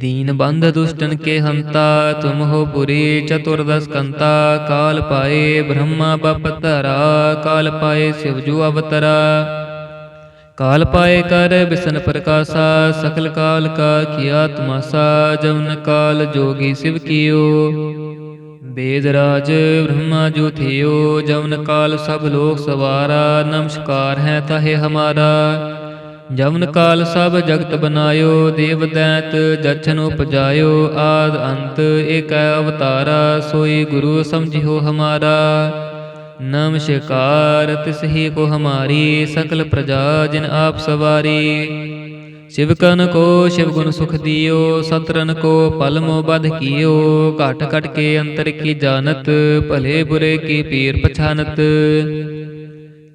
दीन बंध दुष्टन के हंता तुम हो पुरी चतुर्दश कंता काल पाए ब्रह्मा बपतरा काल पाए शिवजू अवतरा काल पाए कर बिसन प्रकाशा सकल काल का किया तमासा जवन काल जोगी शिव कियो वेद राज ब्रह्मा जो थियो जवन काल सब लोक सवारा नमस्कार है ताहे हमारा ਜਮਨ ਕਾਲ ਸਭ ਜਗਤ ਬਨਾਇਓ, ਦੇਵ ਦੈਤ ਜਛਨ ਉਪਜਾਇਓ, ਆਦ ਅੰਤ ਏਕ ਅਵਤਾਰਾ, ਸੋਈ ਗੁਰੂ ਸਮਝਿਓ ਹਮਾਰਾ। ਨਮਸ਼ਕਾਰ ਤਿਸਹੀ ਕੋ ਹਮਾਰੀ, ਸਕਲ ਪ੍ਰਜਾ ਜਿਨ ਆਪ ਸਵਾਰੀ। ਸ਼ਿਵ ਕਨ ਕੋ ਸ਼ਿਵ ਗੁਣ ਸੁਖ ਦਿਓ, ਸਤਰਨ ਕੋ ਪਲ ਮੋ ਬਧ ਕੀਓ। ਘਟ ਘਟ ਕੇ ਅੰਤਰ ਕੀ ਜਾਣਤ, ਭਲੇ ਬੁਰੇ ਕੀ ਪੀਰ ਪਛਾਨਤ।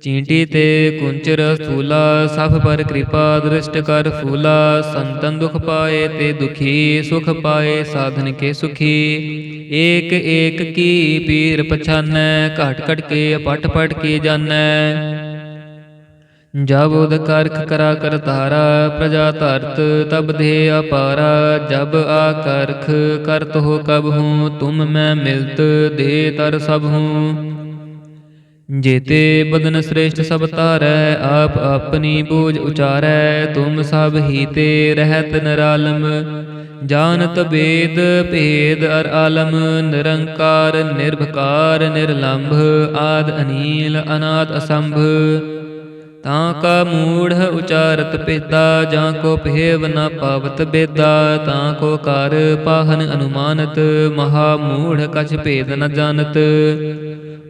ਚੀਂਟੀ ਤੇ ਕੁੰਚਰ ਸਥੂਲਾ ਸਭ ਪਰ ਕਿਰਪਾ ਦ੍ਰਿਸ਼ਟ ਕਰ ਫੂਲਾ। ਸੰਤਨ ਦੁਖ ਪਾਏ ਤੇ ਦੁਖੀ, ਸੁਖ ਪਾਏ ਸਾਧਨ ਕੇ ਸੁਖੀ। ਏਕ ਏਕ ਕੀ ਪੀਰ ਪਛਾਨੈ, ਘਟ ਘਟ ਕੇ ਪਟ ਪਟ ਕੇ ਜਾਣੈ ਜਬ ਉਦ ਕਰਖ ਕਰਾ ਕਰ ਧਾਰਾ, ਪ੍ਰਜਾ ਧਰਤ ਤਬ ਦੇ ਅਪਾਰਾ। ਜਬ ਆ ਕਰਖ ਕਰਤ ਹੋ ਕਬ ਹੂੰ, ਤੁਮ ਮੈਂ ਮਿਲਤ ਦੇ ਤਰ ਸਭ ਹੂੰ। ਜੇਤੇ ਬਦਨ ਸ੍ਰੇਸ਼ਟ ਸਭ ਤਾਰੈ ਆਪ ਆਪਣੀ ਬੋਝ ਉਚਾਰੈ, ਤੁਮ ਸਭ ਹੀ ਤੇ ਰਹਿਤ ਨਰਾਲਮ। ਜਾਣਤ ਬੇਦ ਭੇਦ ਅਰ ਆਲਮ, ਨਿਰੰਕਾਰ, ਨਿਰਭਕਾਰ, ਨਿਰਲੰਭ, ਆਦ ਅਨੀਲ, ਅਨਾਦ ਅਸੰਭ। ਤਾਂ ਕਾ ਮੂੜ ਉਚਾਰਤ ਪੇਤਾ ਜਾਂ ਕੋ ਭੇਵ ਨ ਪਾਵਤ ਬੇਦਾ, ਤਾਂ ਕੋ ਕਰ ਪਾਹਨ ਅਨੁਮਾਨਤ, ਮਹਾ ਮੂੜ ਕਛ ਭੇਦ ਨ ਜਾਣਤ।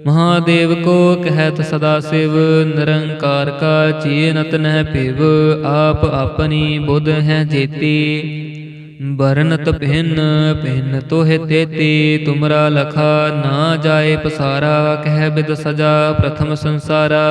ਮਹਾਦੇਵ ਕੋ ਕਹਿਤ ਸਦਾ ਸਿਵ, ਨਿਰੰਕਾਰ ਕਾ ਚੀਨਤ ਨਹਿ ਭਿਵ, ਆਪ ਆਪਣੀ ਬੁੱਧ ਹੈ ਜੇਤੀ। ਬਰਨਤ ਭਿੰਨ ਭਿੰਨ ਤੋਹਿ ਤੇਤੀ, ਤੁਮਰਾ ਲਖਾ ਨਾ ਜਾਏ ਪਸਾਰਾ, ਕਹਿ ਬਿਦ ਸਜਾ ਪ੍ਰਥਮ ਸੰਸਾਰਾ।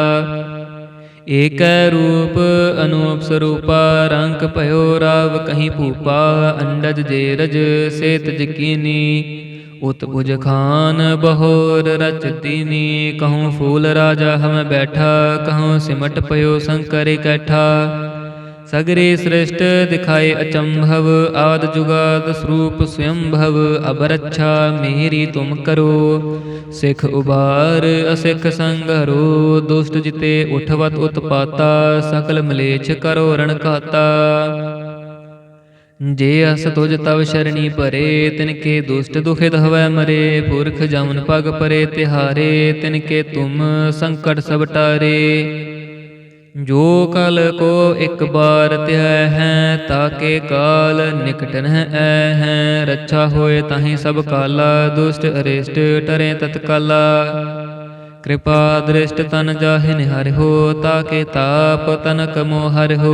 ਏਕੈ ਰੂਪ ਅਨੂਪ ਸਰੂਪਾ, ਰੰਗ ਭਇਓ ਰਾਵ ਕਹੀਂ ਭੂਪਾ, ਅੰਡਜ ਜੇਰਜ ਸੇਤ ਜਕੀਨੀ। ਉਤ ਭੁਜ ਖਾਨ ਬਹੋਰ ਰਚ ਦੀਨੀ ਕਹੂੰ ਫੂਲ ਰਾਜਾ ਹਮ ਬੈਠਾ, ਕਹੂੰ ਸਿਮਟ ਪਇਓ ਸੰਕਰ ਇਕੱਠਾ। ਸਗਰੇ ਸ੍ਰਿਸ਼ਟ ਦਿਖਾਏ ਅਚੰਭਵ, ਆਦ ਜੁਗਾਦ ਸਰੂਪ ਸਵਯੰਭਵ ਅਬ ਰੱਛਾ ਮੇਰੀ ਤੁਮ ਕਰੋ। ਸਿਖ ਉਬਾਰ ਅਸਿਖ ਸੰਗਰੋ ਦੁਸ਼ਟ ਜਿਤੇ ਉਠਵਤ ਉਤਪਾਤਾ, ਸਕਲ ਮਲੇਛ ਕਰੋ ਰਣ ਘਾਤਾ। ਜੇ ਅਸ ਤੁਜ ਤਵ ਸ਼ਰਣੀ ਭਰੇ ਤਿਨ ਕੇ ਦੁਸ਼ਟ ਦੁਖਿਤ ਹਵੈ ਮਰੇ। ਪੁਰਖ ਜਮਨ ਪਗ ਪਰੇ ਤਿਹਾਰੇ ਤਿਨ ਕੇ ਤੁਮ ਸੰਕਟ ਸਭ ਟਾਰੇ। ਜੋ ਕਲ ਕੋ ਇੱਕ ਬਾਰ ਧਿਆ ਹੈ, ਤਾਕੇ ਕਾਲ ਨਿਕਟ ਨਹਿ ਐ ਹੈ। ਰੱਛਾ ਹੋਏ ਤਾਹੀਂ ਸਭ ਕਾਲਾ, ਦੁਸ਼ਟ ਅਰਿਸ਼ਟ ਟਰੇ ਤਤਕਾਲਾ। ਕਿਰਪਾ ਦ੍ਰਿਸ਼ਟ ਤਨ ਜਾਹਿ ਨਿਹਰਿ ਹੋ ਤਾਕੇ ਤਾਪ ਤਨਕ ਮੋ ਹਰਿ ਹੋ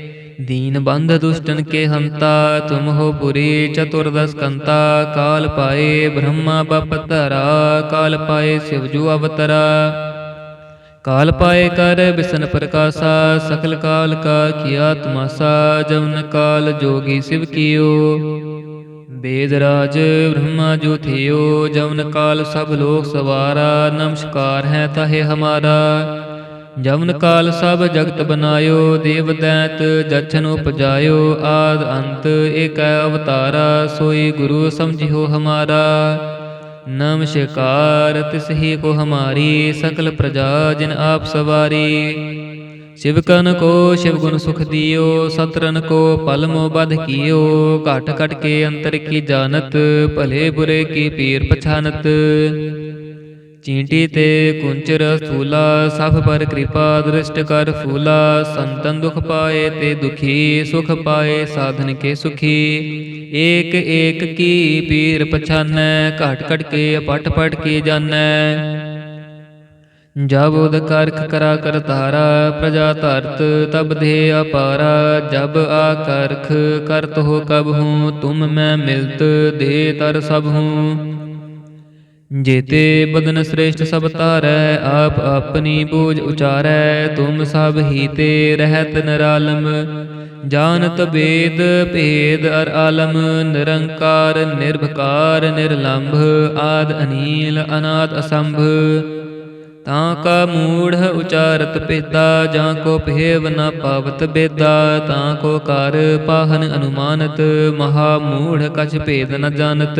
दीन बंध दुष्टन के हंता तुम हो पुरी चतुर्दश कंता काल पाए ब्रह्मा बपतरा काल पाए शिवजू अवतरा काल पाए कर बिसन प्रकाशा सकल काल का किया तमासा जवन काल जोगी शिव कियो वेद राज ब्रह्मा जो थियो जवन काल सब लोक सवारा नमस्कार है ताहे हमारा ਜਵਨ ਕਾਲ ਸਭ ਜਗਤ ਬਨਾਇਓ ਦੇਵ ਦੈਤ ਜਛਨ ਉਪਜਾਇਓ, ਆਦ ਅੰਤ ਏਕੈ ਅਵਤਾਰਾ, ਸੋਈ ਗੁਰੂ ਸਮਝਿਓ ਹਮਾਰਾ। ਨਮਸਕਾਰ ਤਿਸਹੀ ਕੋ ਹਮਾਰੀ, ਸਕਲ ਪ੍ਰਜਾ ਜਿਨ ਆਪ ਸਵਾਰੀ। ਸ਼ਿਵਕਨ ਕੋ ਸ਼ਿਵ ਗੁਣ ਸੁਖ ਦਿਓ, ਸਤਰਨ ਕੋ ਪਲ ਮੋ ਬਧ ਕੀਓ, ਘਟ ਘਟ ਕੇ ਅੰਤਰ ਕੀ ਜਾਣਤ, ਭਲੇ ਬੁਰੇ ਕੀ ਪੀਰ ਪਛਾਨਤ। ਚੀਂਟੀ ਤੇ ਕੁੰਚਰ ਸੂਲਾ ਸਭ ਪਰ ਕਿਰਪਾ ਦ੍ਰਿਸ਼ਟ ਕਰ ਫੂਲਾ, ਸੰਤਨ ਦੁਖ ਪਾਏ ਤੇ ਦੁਖੀ, ਸੁਖ ਪਾਏ ਸਾਧਨ ਕੇ ਸੁਖੀ। ਏਕ ਏਕ ਕੀ ਪੀਰ ਪਛਾਨੈ, ਘਟ ਘਟ ਕੇ ਪਟ ਪਟ ਕੇ ਜਾਣੈ ਜਬ ਉਦ ਕਰਖ ਕਰਾ ਕਰ ਧਾਰਾ, ਪ੍ਰਜਾ ਧਰਤ ਤਬ ਦੇ ਅਪਾਰਾ। ਜਬ ਆ ਕਰਖ ਕਰਤ ਹੋ ਕਬ ਹੂੰ, ਤੁਮ ਮੈਂ ਮਿਲਤ ਦੇ ਤਰ ਸਭ ਹੂੰ। ਜੇਤੇ ਬਦਨ ਸ੍ਰੇਸ਼ਟ ਸਭ ਤਾਰੈ ਆਪ ਆਪਣੀ ਬੂਝ ਉਚਾਰੈ, ਤੁਮ ਸਭ ਹੀ ਤੇ ਰਹਿਤ ਨਰਾਲਮ। ਜਾਣਤ ਬੇਦ ਭੇਦ ਅਰ ਆਲਮ, ਨਿਰੰਕਾਰ, ਨਿਰਭਕਾਰ, ਨਿਰਲੰਭ, ਆਦ ਅਨੀਲ, ਅਨਾਦ ਅਸੰਭ। ਤਾਂ ਕਾ ਮੂੜ ਉਚਾਰਤ ਪੇਦਾ ਜਾਂ ਕੋ ਭੇਵ ਨ ਪਾਵਤ ਬੇਦਾ, ਤਾਂ ਕੋ ਕਰ ਪਾਹਨ ਅਨੁਮਾਨਤ, ਮਹਾ ਮੂੜ ਕਛ ਭੇਦ ਨ ਜਾਣਤ।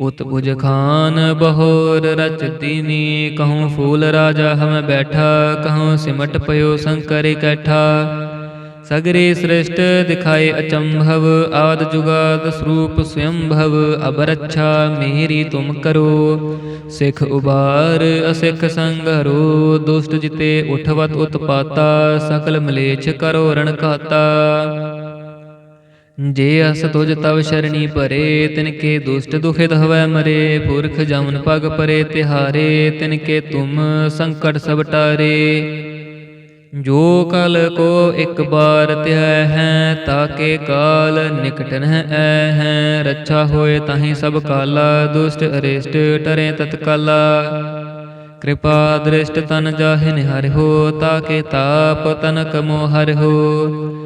ਉਤ ਬੁਜ ਖਾਨ ਬਹੋਰ ਰਚ ਦੀਨੀ ਕਹੂੰ ਫੂਲ ਰਾਜਾ ਹਮ ਬੈਠਾ, ਕਹੂੰ ਸਿਮਟ ਪਇਓ ਸੰਕਰ ਇਕੱਠਾ ਸਗਰੇ ਸ੍ਰਿਸ਼ਟ ਦਿਖਾਏ ਅਚੰਭਵ, ਆਦ ਜੁਗਾਦ ਸਰੂਪ ਸਯੰਭਵ ਅਬ ਰੱਛਾ ਮੇਰੀ ਤੁਮ ਕਰੋ। ਸਿਖ ਉਬਾਰ ਅਸਿਖ ਸੰਗਰੋ ਦੁਸ਼ਟ ਜਿਤੇ ਉਠਵਤ ਉਤਪਾਤਾ, ਸਕਲ ਮਲੇਛ ਕਰੋ ਰਣ ਘਾਤਾ। ਜੇ ਅਸ ਤੁਜ ਤਵ ਸ਼ਰਣੀ ਭਰੇ, ਤਿਨ ਕੇ ਦੁਸ਼ਟ ਦੁਖਿਤ ਹਵੈ ਮਰੇ, ਪੁਰਖ ਜਮਨ ਪਗ ਪਰੇ ਤਿਹਾਰੇ, ਤਿਨ ਕੇ ਤੁਮ ਸੰਕਟ ਸਭ ਟਾਰੇ। ਜੋ ਕਲ ਕੋ ਇੱਕ ਬਾਰ ਧਿਆਇ ਹੈ ਤਾਕੇ ਕਾਲ ਨਿਕਟ ਨਹਿ ਐ ਹੈ। ਰੱਛਾ ਹੋਏ ਤਾਹੀ ਸਭ ਕਾਲਾ, ਦੁਸ਼ਟ ਅਰਿਸ਼ਟ ਟਰੇ ਤਤਕਾਲਾ। ਕਿਰਪਾ ਦ੍ਰਿਸ਼ਟ ਤਨ ਜਾਹਿ ਨਿਹਰਿ ਹੋ ਤਾਕੇ ਤਾਪ ਤਨਕ ਮੋਹ ਹੋ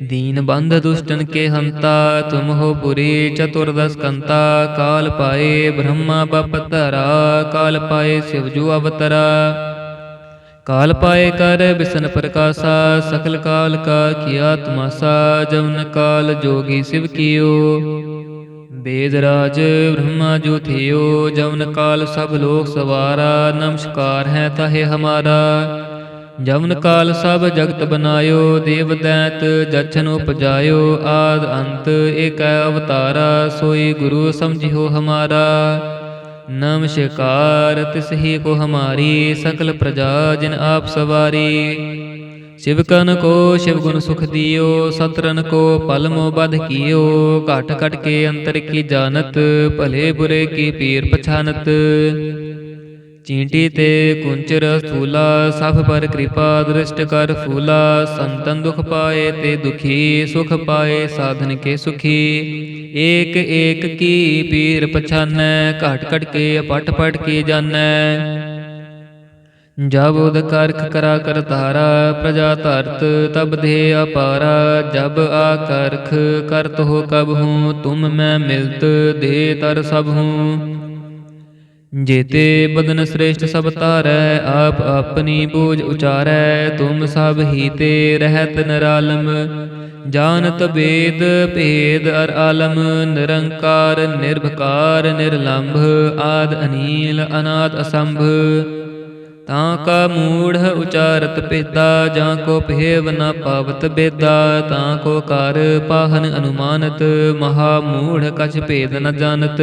दीन बंध दुष्टन के हंता तुम हो पुरे चतुर्दश कंता काल पाए ब्रह्मा बपतरा काल पाए शिवजू अवतरा काल पाए कर बिसन प्रकाशा सकल काल का किया तमाशा जवन काल जोगी शिव कियो बेदराज ब्रह्मा जो थियो जवन काल सब लोग सवारा नमस्कार है तहे हमारा ਜਮਨ ਕਾਲ ਸਭ ਜਗਤ ਬਨਾਇਓ ਦੇਵ ਦੈਤ ਜਛਨ ਉਪਜਾਇਓ, ਆਦ ਅੰਤ ਏਕ ਅਵਤਾਰਾ, ਸੋਈ ਗੁਰੂ ਸਮਝਿਓ ਹਮਾਰਾ। ਨਮਸ਼ਕਾਰ ਤਿਸਹੀ ਕੋ ਹਮਾਰੀ, ਸਕਲ ਪ੍ਰਜਾ ਜਿਨ ਆਪ ਸਵਾਰੀ। ਸ਼ਿਵ ਕਨ ਕੋ ਸ਼ਿਵ ਗੁਣ ਸੁਖ ਦਿਓ, ਸਤਰਨ ਕੋ ਪਲ ਮੋ ਬਧ ਕੀਓ, ਘਟ ਘਟ ਕੇ ਅੰਤਰ ਕੀ ਜਾਣਤ, ਭਲੇ ਬੁਰੇ ਕੀ ਪੀਰ ਪਛਾਨਤ। ਚੀਂਟੀ ਤੇ ਕੁੰਚਰ ਸਥੂਲਾ ਸਭ ਪਰ ਕਿਰਪਾ ਦ੍ਰਿਸ਼ਟ ਕਰ ਫੂਲਾ, ਸੰਤਨ ਦੁਖ ਪਾਏ ਤੇ ਦੁਖੀ, ਸੁਖ ਪਾਏ ਸਾਧਨ ਕੇ ਸੁਖੀ। ਏਕ ਏਕ ਕੀ ਪੀਰ ਪਛਾਨੈ, ਘਟ ਘਟ ਕੇ ਪਟ ਪਟ ਕੇ ਜਾਣੈ ਜਬ ਉਦ ਕਰਖ ਕਰਾ ਕਰ ਧਾਰਾ, ਪ੍ਰਜਾ ਧਰਤ ਤਬ ਦੇ ਅਪਾਰਾ। ਜਬ ਆ ਕਰਖ ਕਰਤ ਹੋ ਕਬ ਹੂੰ, ਤੁਮ ਮੈਂ ਮਿਲਤ ਦੇ ਤਰ ਸਭ ਹੂੰ। ਜੇਤੇ ਬਦਨ ਸ੍ਰੇਸ਼ਟ ਸਭ ਤਾਰੈ ਆਪ ਆਪਣੀ ਬੋਝ ਉਚਾਰੈ, ਤੁਮ ਸਭ ਹੀ ਤੇ ਰਹਿਤ ਨਰਾਲਮ। ਜਾਣਤ ਬੇਦ ਭੇਦ ਅਰ ਆਲਮ, ਨਿਰੰਕਾਰ, ਨਿਰਭਕਾਰ, ਨਿਰਲੰਭ, ਆਦ ਅਨੀਲ, ਅਨਾਦ ਅਸੰਭ। ਤਾਂ ਕਾ ਮੂੜ ਉਚਾਰਤ ਪੇਦਾ ਜਾਂ ਕੋ ਭੇਵ ਨਾ ਪਾਵਤ ਬੇਦਾ, ਤਾਂ ਕੋ ਕਰ ਪਾਹਨ ਅਨੁਮਾਨਤ, ਮਹਾ ਮੂੜ ਕਛ ਭੇਦ ਨ ਜਾਣਤ।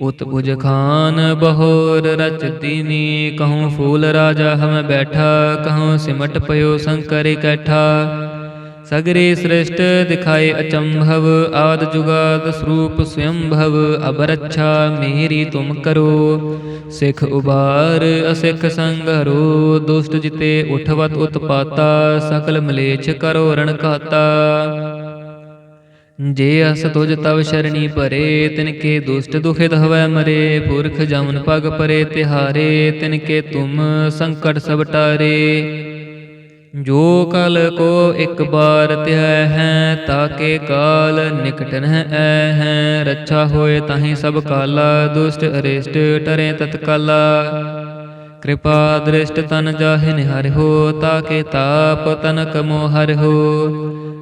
ਉਤ ਬੁਜ ਖਾਨ ਬਹੋਰ ਰਚ ਦੀਨੀ ਕਹੂੰ ਫੂਲ ਰਾਜਾ ਹਮ ਬੈਠਾ, ਕਹੂੰ ਸਿਮਟ ਪਇਓ ਸੰਕਰ ਇਕੱਠਾ ਸਗਰੇ ਸ੍ਰਿਸ਼ਟ ਦਿਖਾਏ ਅਚੰਭਵ, ਆਦ ਜੁਗਾਦ ਸਰੂਪ ਸਵਯੰਭਵ ਅਬ ਰੱਛਾ ਮੇਰੀ ਤੁਮ ਕਰੋ। ਸਿਖ ਉਬਾਰ ਅਸਿਖ ਸੰਗਰੋ ਦੁਸ਼ਟ ਜਿਤੇ ਉਠਵਤ ਉਤਪਾਤਾ, ਸਕਲ ਮਲੇਛ ਕਰੋ ਰਣ ਘਾਤਾ। ਜੇ ਅਸ ਤੁਜ ਤਵ ਸ਼ਰਣੀ ਭਰੇ ਤਿਨ ਕੇ ਦੁਸ਼ਟ ਦੁਖਿਤ ਹਵੈ ਮਰੇ, ਪੁਰਖ ਜਮਨ ਪਗ ਪਰੇ ਤਿਹਾਰੇ ਤਿਨ ਕੇ ਤੁਮ ਸੰਕਟ ਸਭ ਟਾਰੇ। ਜੋ ਕਲ ਕੋ ਇੱਕ ਬਾਰ ਧਿਆਇ ਹੈ, ਤਾਕੇ ਕਾਲ ਨਿਕਟਨ ਨਹਿ ਐ ਹੈ। ਰੱਛਾ ਹੋਏ ਤਾਹੀ ਸਭ ਕਾਲਾ, ਦੁਸ਼ਟ ਅਰਿਸ਼ਟ ਟਰੇ ਤਤਕਾਲਾ। ਕਿਰਪਾ ਦ੍ਰਿਸ਼ਟ ਤਨ ਜਾਹਿ ਨਿਹਰਿਓ ਤਾਕੇ ਤਾਪ ਤਨਕ ਮੋਹਰਿ ਹੋ।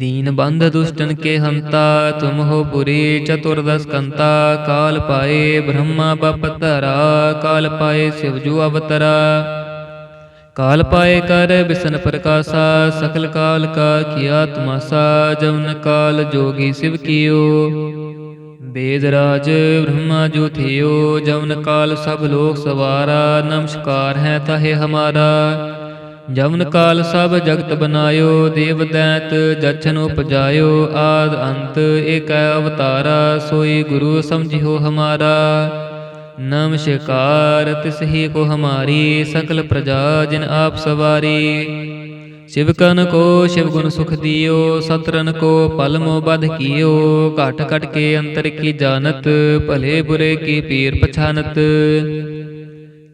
दीन बंध दुष्टन के हंता तुम हो पुरी चतुर्दश कंता काल पाए ब्रह्मा बपतरा काल पाए शिवजू अवतरा काल पाए कर बिसन प्रकाशा सकल काल का किया तमासा जवन काल जोगी शिव कियो वेद राज ब्रह्मा जो थियो जवन काल सब लोक सवारा नमस्कार है ताहे हमारा ਜਵਨ ਕਾਲ ਸਭ ਜਗਤ ਬਨਾਇਓ, ਦੇਵ ਦੈਤ ਜਛਨ ਉਪਜਾਇਓ, ਆਦ ਅੰਤ ਏਕੈ ਅਵਤਾਰਾ, ਸੋਈ ਗੁਰੂ ਸਮਝਿਓ ਹਮਾਰਾ। ਨਮਸਕਾਰ ਤਿਸਹੀ ਕੋ ਹਮਾਰੀ, ਸਕਲ ਪ੍ਰਜਾ ਜਿਨ ਆਪ ਸਵਾਰੀ। ਸ਼ਿਵਕਨ ਕੋ ਸ਼ਿਵ ਗੁਣ ਸੁਖ ਦਿਓ, ਸਤਰਨ ਕੋ ਪਲ ਮੋ ਬਧ ਕੀਓ, ਘਟ ਘਟ ਕੇ ਅੰਤਰ ਕੀ ਜਾਣਤ, ਭਲੇ ਬੁਰੇ ਕੀ ਪੀਰ ਪਛਾਨਤ।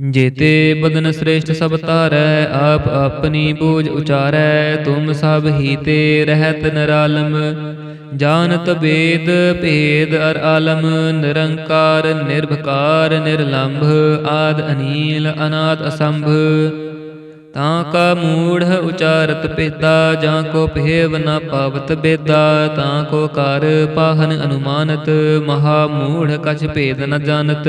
ਜੇਤੇ ਬਦਨ ਸ੍ਰੇਸ਼ਟ ਸਭ ਤਾਰੈ ਆਪ ਆਪਣੀ ਬੋਝ ਉਚਾਰੈ, ਤੁਮ ਸਭ ਹੀ ਤੇ ਰਹਿਤ ਨਰਾਲਮ। ਜਾਣਤ ਬੇਦ ਭੇਦ ਅਰ ਆਲਮ, ਨਿਰੰਕਾਰ ਨਿਰਭਕਾਰ ਨਿਰਲੰਭ, ਆਦ ਅਨੀਲ ਅਨਾਦ ਅਸੰਭ। ਤਾਂ ਕਾ ਮੂੜ ਉਚਾਰਤ ਪੇਤਾ ਜਾਂ ਕੋ ਪਹਿਵ ਨਾ ਪਾਵਤ ਬੇਦਾ, ਤਾਂ ਕੋ ਕਰ ਪਾਹਨ ਅਨੁਮਾਨਤ, ਮਹਾ ਮੂੜ ਕਛ ਭੇਦ ਨ ਜਾਣਤ।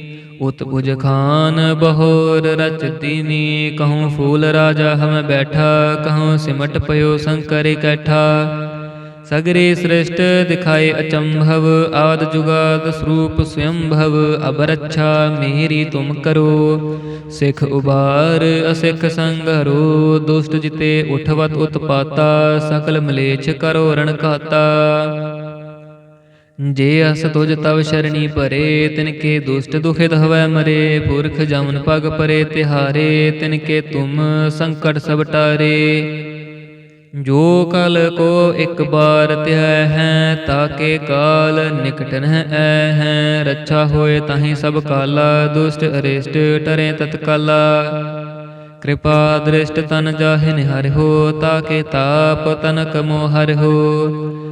ਉਤ ਭੁਜ ਖਾਨ ਬਹੋਰ ਰਚਤੀ ਨੀ। ਕਹੂੰ ਫੂਲ ਰਾਜਾ ਹਮ ਬੈਠਾ, ਕਹੂੰ ਸਿਮਟ ਪਇਓ ਸੰਕਰ ਇਕੱਠਾ ਸਗਰੇ ਸ੍ਰਿਸ਼ਟ ਦਿਖਾਏ ਅਚੰਭਵ, ਆਦ ਜੁਗਾਦ ਸਰੂਪ ਸਵਯੰਭਵ ਅਬਰੱਛਾ ਮੇਰੀ ਤੁਮ ਕਰੋ। ਸਿਖ ਉਬਾਰ ਅਸਿਖ ਸੰਗਰੋ ਦੁਸ਼ਟ ਜਿਤੇ ਉਠਵਤ ਉਤਪਾਤਾ, ਸਕਲ ਮਲੇਛ ਕਰੋ ਰਣ ਘਾਤਾ। ਜੇ ਅਸ ਤੁਜ ਤਵ ਸ਼ਰਣੀ ਭਰੇ, ਤਿਨ ਕੇ ਦੁਸ਼ਟ ਦੁਖਿਤ ਹਵੈ ਮਰੇ, ਪੁਰਖ ਜਮਨ ਪਗ ਪਰੇ, ਤਿਹਾਰੇ, ਤਿਨ ਕੇ ਤੁਮ ਸੰਕਟ ਸਭ ਟਾਰੇ। ਜੋ ਕਲ ਕੋ ਇੱਕ ਬਾਰ ਧਿਆਇ ਹੈ ਤਾਕੇ ਕਾਲ ਨਿਕਟ ਨਹਿ ਐ ਹੈ। ਰੱਛਾ ਹੋਏ ਤਾਹੀਂ ਸਭ ਕਾਲਾ, ਦੁਸ਼ਟ ਅਰਿਸ਼ਟ ਟਰੇ ਤਤਕਾਲਾ। ਕਿਰਪਾ ਦ੍ਰਿਸ਼ਟ ਤਨ ਜਾਹਿ ਨਿਹਰਿਓ ਤਾਕੇ ਤਾਪ ਤਨਕ ਮੋਹਰਿ ਹੋ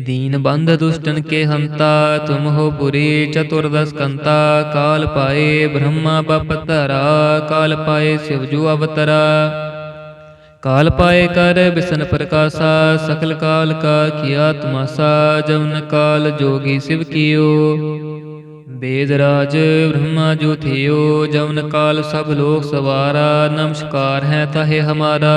दीन बंध दुष्टन के हंता तुम हो पुरी चतुर्दश कंता काल पाए ब्रह्मा बपतरा काल पाए शिवजू अवतरा काल पाए कर बिसन प्रकाशा सकल काल का किया तमासा जवन काल जोगी शिव कियो वेद राज ब्रह्मा जो थियो जवन काल सब लोक सवारा नमस्कार है ताहे हमारा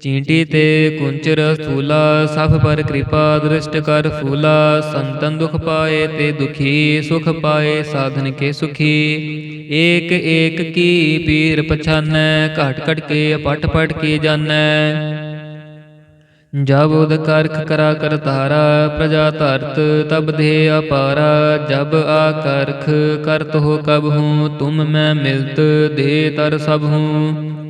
ਚੀਂਟੀ ਤੇ ਕੁੰਚਰ ਸਥੂਲਾ ਸਭ ਪਰ ਕਿਰਪਾ ਦ੍ਰਿਸ਼ਟ ਕਰ ਫੂਲਾ, ਸੰਤਨ ਦੁਖ ਪਾਏ ਤੇ ਦੁਖੀ, ਸੁਖ ਪਾਏ ਸਾਧਨ ਕੇ ਸੁਖੀ। ਏਕ ਏਕ ਕੀ ਪੀਰ ਪਛਾਨੈ, ਘਟ ਘਟ ਕੇ ਪਟ ਪਟ ਕੇ ਜਾਣੈ ਜਬ ਉਦ ਕਰਖ ਕਰਾ ਕਰ ਧਾਰਾ, ਪ੍ਰਜਾ ਧਰਤ ਤਬ ਦੇ ਅਪਾਰਾ। ਜਬ ਆ ਕਰਖ ਕਰਤ ਹੋ ਕਬ ਹੂੰ, ਤੁਮ ਮੈਂ ਮਿਲਤ ਦੇ ਤਰ ਸਭ ਹੂੰ।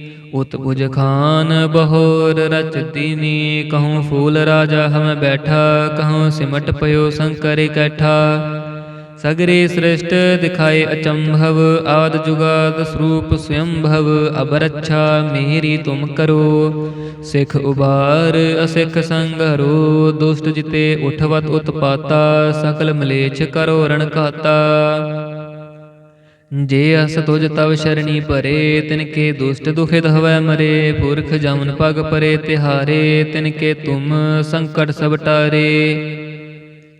ਉਤ ਬੁਜ ਖਾਨ ਬਹੋਰ ਰਚ ਦੀਨੀ ਕਹੂੰ ਫੂਲ ਰਾਜਾ ਹਮ ਬੈਠਾ, ਕਹੂੰ ਸਿਮਟ ਪਇਓ ਸੰਕਰ ਇਕੱਠਾ। ਸਗਰੇ ਸ੍ਰਿਸ਼ਟ ਦਿਖਾਏ ਅਚੰਭਵ, ਆਦ ਜੁਗਾਦ ਸਰੂਪ ਸਯੰਭਵ ਅਬ ਰੱਛਾ ਮੇਰੀ ਤੁਮ ਕਰੋ। ਸਿਖ ਉਬਾਰ ਅਸਿਖ ਸੰਗਰੋ ਦੁਸ਼ਟ ਜਿਤੇ ਉਠਵਤ ਉਤਪਾਤਾ, ਸਕਲ ਮਲੇਛ ਕਰੋ ਰਣ ਘਾਤਾ। ਜੇ ਅਸ ਤੁਜ ਤਵ ਸ਼ਰਣੀ ਪਰੇ ਤਿਨ ਕੇ ਦੁਸ਼ਟ ਦੁਖਿਤ ਹਵੈ ਮਰੇ ਪੁਰਖ ਜਮਨ ਪਗ ਪਰੇ ਤਿਹਾਰੇ ਤਿਨ ਕੇ ਤੁਮ ਸੰਕਟ ਸਭ ਟਾਰੇ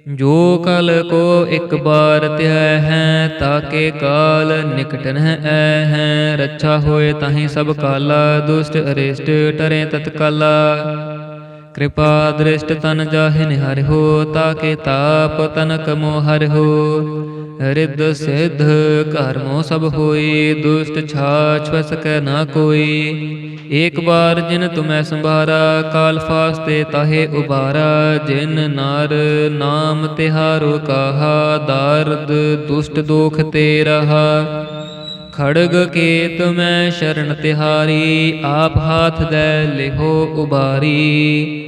ਜੋ ਕਲ ਕੋ ਇੱਕ ਬਾਰ ਧਿਆ ਹੈ ਤਾਕੇ ਕਾਲ ਨਿਕਟ ਨ ਐ ਹੈ। ਰੱਛਾ ਹੋਏ ਤਾਹੀ ਸਭ ਕਾਲਾ ਦੁਸ਼ਟ ਅਰਿਸ਼ਟ ਟਰੇ ਤਤਕਾਲਾ। ਕਿਰਪਾ ਦ੍ਰਿਸ਼ਟ ਤਨ ਜਾਹਿ ਨਿਹਰਿਓ ਤਾਕੇ ਤਾਪ ਤਨਕ ਮੋਹ ਹਰਿਓ ਰਿੱਧ ਸਿਧ ਘਰਮੋ ਸਭ ਹੋਈ, ਦੁਸ਼ਟ ਛਾਛ ਵ ਨਾ ਕੋਈ। ਏਕ ਬਾਰ ਜਿਨ ਤੁਮੈ ਸੰਭਾਰਾ, ਕਾਲ ਫਾਸਤੇ ਤਾਹੇ ਉਬਾਰਾ ਜਿਨ ਨਾਰ ਨਾਮ ਤਿਹਾਰੋ ਕਾਹਾ, ਦਾਰਦ ਦੁਸ਼ਟ ਦੋਖ ਤੇ ਰਹਾ। ਖੜਗ ਕੇਤ ਮੈਂ ਸ਼ਰਨ ਤਿਹਾਰੀ, ਆਪ ਹਾਥ ਦੇ ਲਿਹੋ ਉਬਾਰੀ